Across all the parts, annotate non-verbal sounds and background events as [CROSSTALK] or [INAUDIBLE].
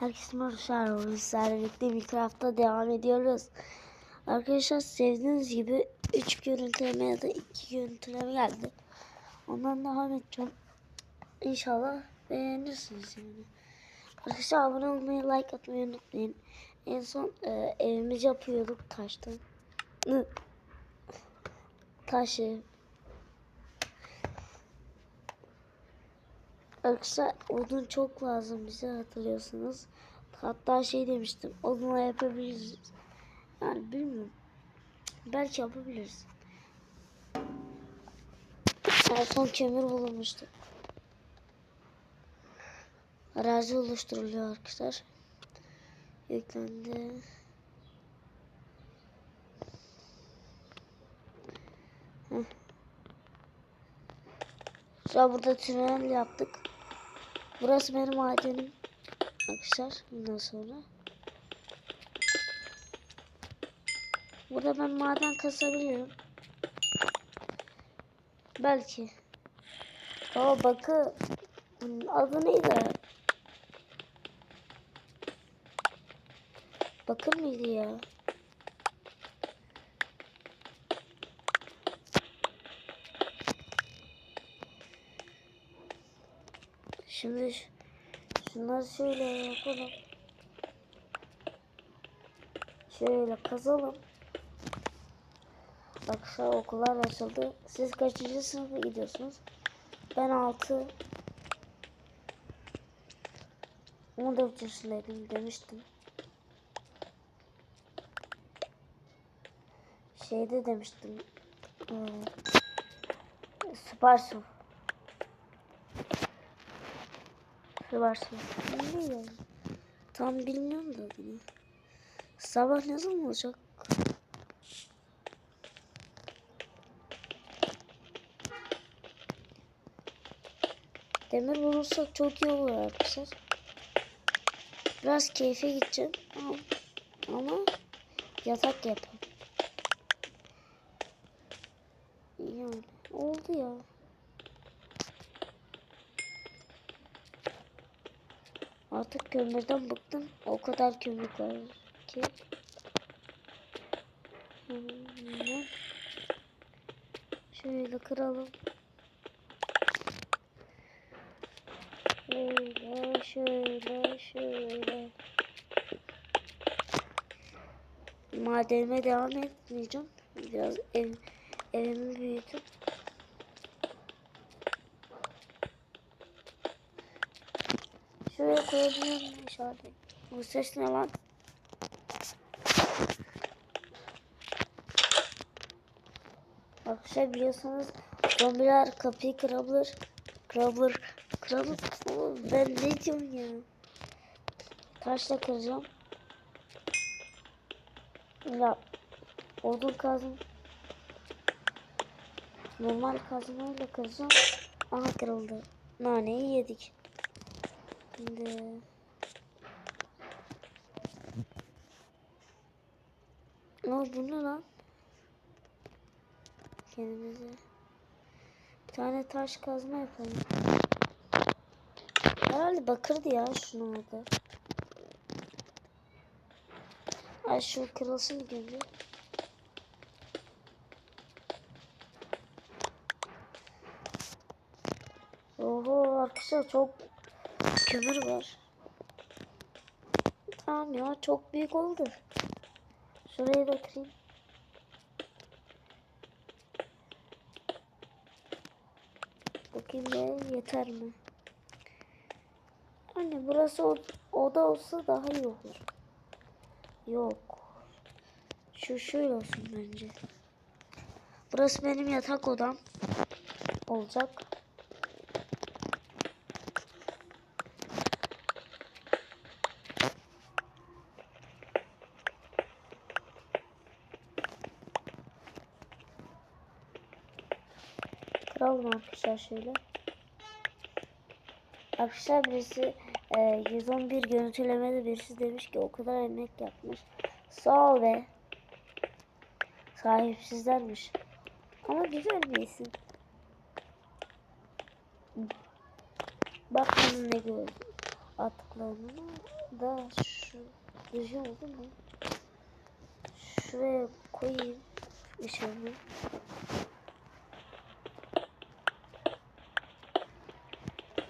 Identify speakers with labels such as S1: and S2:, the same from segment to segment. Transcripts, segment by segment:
S1: Herkese merhaba. Sizlerle birlikte Minecraft'ta devam ediyoruz. Arkadaşlar sevdiğiniz gibi 3 görüntüleme ya da 2 görüntüleme geldi. Ondan devam edeceğim. İnşallah beğenirsiniz yani. Arkadaşlar abone olmayı, like atmayı unutmayın. En son e, evimizi yapıyorduk taştan. Hı. Taş ev. Arkadaşlar odun çok lazım bize hatırlıyorsunuz. Hatta şey demiştim odunla yapabiliriz. Yani bilmiyorum. Belki yapabiliriz. En son kömür bulunmuştu. Arazi oluşturuluyor arkadaşlar. Yüklendi. Heh. An burada tünel yaptık. Burası benim madenim. Arkadaşlar bundan sonra. Burada ben maden kasabiliyorum. Belki. Ama bakı bunun adı neydi? Bakır mıydı ya? Şimdi şunları şöyle yapalım. Şöyle kazalım. Akşam okullar açıldı. Siz kaçıncı sınıfa gidiyorsunuz? Ben 6 14 yaşındaydım demiştim. Şeyde demiştim. Ee, Süper Ne yani? Tam bilmiyorum da adını. Sabah ne zaman olacak? Demir bulursak çok iyi olur arkadaşlar. Biraz keyfe gideceğim ama, ama yatak yapalım. Yani oldu ya. Artık kömürden bıktım. O kadar kömür var ki. Şöyle kıralım. Şöyle, şöyle, şöyle. Madenime devam etmeyeceğim. Biraz ev, evimi büyütüp. Şuraya koyabilirim inşallah. Bu ses ne lan? Arkadaşlar biliyorsanız zombiler kapıyı kırabilir. Kırabilir. Kırabilir. Oğlum ben ne diyorum ya? Taşla kıracağım. Ya odun kazım. Normal kazmayla kıracağım. Aha kırıldı. Naneyi yedik. Şimdi Aa, bu ne lan? Kendimize bir tane taş kazma yapalım. Herhalde bakırdı ya şunun adı. Ay şu kırılsın gibi. Oho arkadaşlar çok kömür var. Tamam ya çok büyük oldu. Şurayı da. Bakayım be yeter mi? Anne burası o- oda olsa daha iyi olur. Yok. Şu şöyle olsun bence. Burası benim yatak odam. Olacak. Kıralım arkadaşlar şöyle. Arkadaşlar birisi e, 111 görüntülemede birisi demiş ki o kadar emek yapmış. Sağ ol be. Sahipsizlermiş. Ama güzel bir isim. Bak ne gördüm. Attıklarını da şu düzgün oldu mu? Şuraya koyayım ışığımı.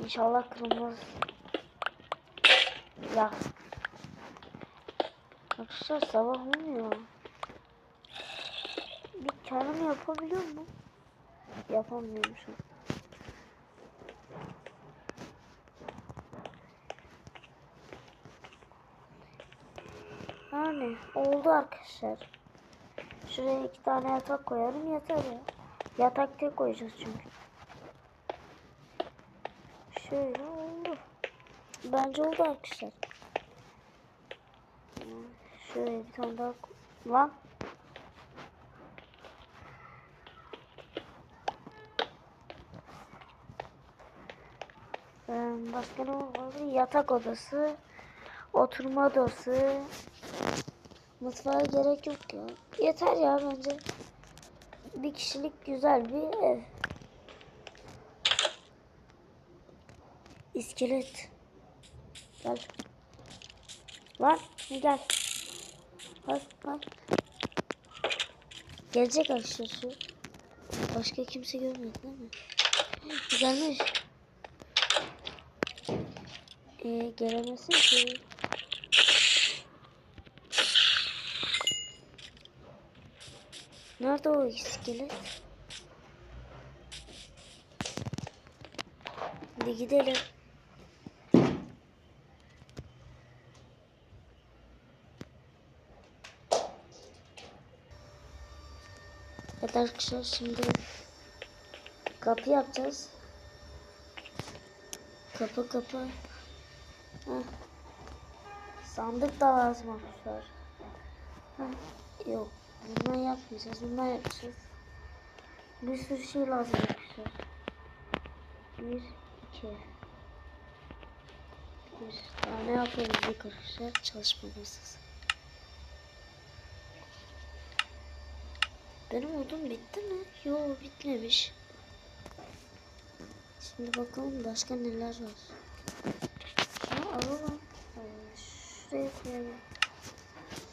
S1: İnşallah kırılmaz. Ya. Arkadaşlar sabah olmuyor. Bir kendim yapabiliyor mu? Yapamıyormuşum. Yani oldu arkadaşlar. Şuraya iki tane yatak koyarım yeter ya. Yatak tek koyacağız çünkü. Şöyle oldu. Bence oldu arkadaşlar. Şöyle bir tane daha Lan. Ee, Başka ne oldu? Yatak odası. Oturma odası. Mutfağa gerek yok ya. Yeter ya bence. Bir kişilik güzel bir ev. İskelet. Gel. Lan gel. Bak bak. Gelecek aşağısı. Başka kimse görmedi değil mi? [GASPS] Gelmiş. Ee, gelemezsin ki. Nerede o iskelet? Hadi gidelim. Arkadaşlar şimdi kapı yapacağız. Kapı kapı. Heh. Sandık da lazım arkadaşlar. Yok. Bundan yapmayacağız. Bundan yapacağız. Bir sürü şey lazım arkadaşlar. Bir, iki. Bir tane yapabildik arkadaşlar. Çalışma masası. Benim odun bitti mi? Yok bitmemiş. Şimdi bakalım başka neler var. Şunu alalım. Şuraya koyalım.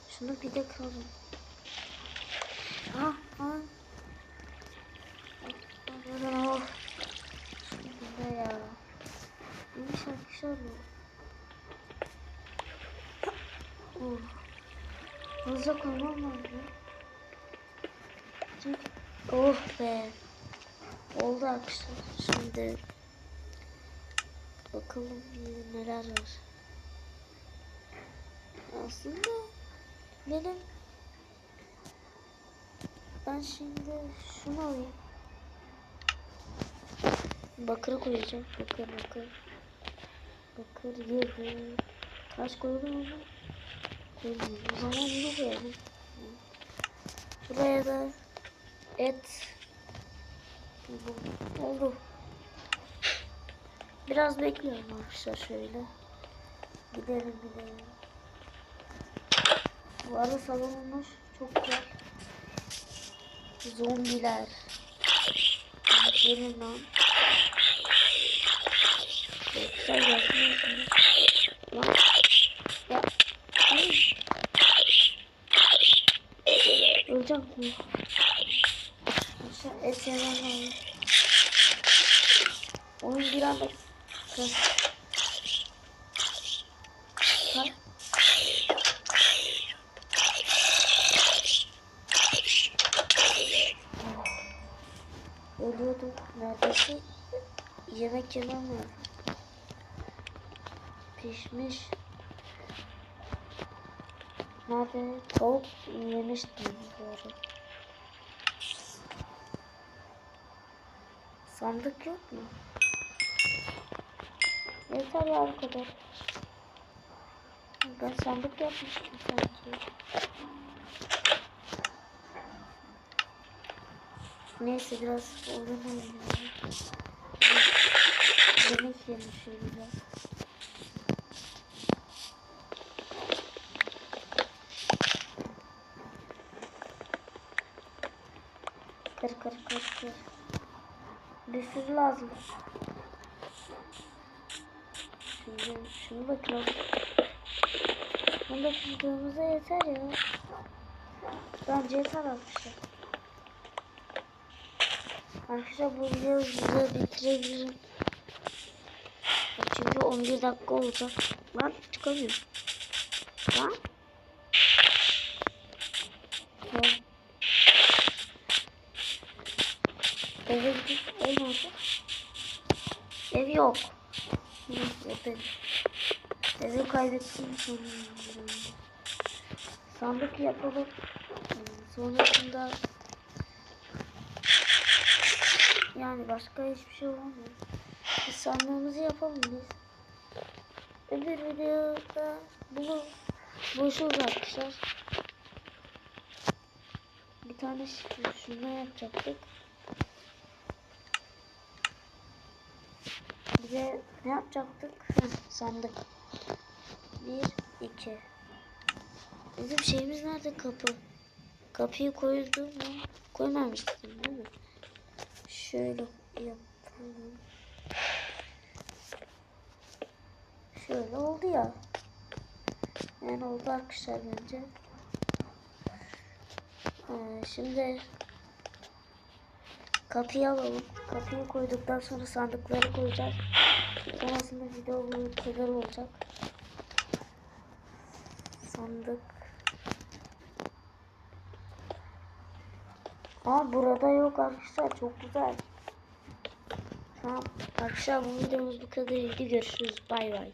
S1: Şunu bir de kıralım. Ah ah. Buradan al. Burada ya. İyiymiş arkadaşlar bu. Oh. Hızlı koymam lazım. Oh be. Oldu arkadaşlar. Şimdi bakalım neler var. Aslında benim ben şimdi şunu alayım. Bakır koyacağım. Bakır bakır. Bakır yedi. Taş koydum mu? Koydum. O zaman bunu koyalım. Buraya da et. Oldu. Biraz bekliyorum arkadaşlar şöyle. Gidelim gidelim. Bu arada salonumuz çok güzel. Zombiler. Gelin lan. Güzel yapıyorsunuz. Lan. Ya. Ay. Öleceğim et yemem lazım. Oyun bir anda. Ölüyordum neredeyse. Yemek yemem lazım. Pişmiş. Nerede? Tavuk yemiştim bu arada. Sandık yok mu? Yeter ya bu kadar. Ben sandık yapmıştım sanki. Neyse biraz oyun oynayalım. Yemek şöyle biraz. Kır kır kır kır. Sürü lazım. Şimdi şunu da kıralım. Bunda kızdığımıza yeter ya. Bence yeter arkadaşlar. Arkadaşlar bu videoyu burada bitirebilirim. Çünkü 11 dakika olacak. Lan çıkamıyorum. Lan. Eve gidip ev nerede? Ev yok. Evi, evi kaybettim sanırım. Sandık yapalım. Sonrasında yani başka hiçbir şey olmuyor. Biz sandığımızı yapalım biz. Öbür videoda bunu buluşuruz arkadaşlar. Bir tane ş- şunu yapacaktık. De ne yapacaktık? Heh, sandık. Bir, iki. Bizim şeyimiz nerede? Kapı. Kapıyı koydum mu? Koymamıştım değil mi? Şöyle yapalım. Şöyle oldu ya. Yani oldu arkadaşlar bence. Ee, şimdi kapıyı alalım. Kapıyı koyduktan sonra sandıkları koyacağız. Sonrasında video bu kadar olacak. Sandık. Aa burada yok arkadaşlar çok güzel. Tamam arkadaşlar bu videomuz bu kadarıydı. Görüşürüz. Bay bay.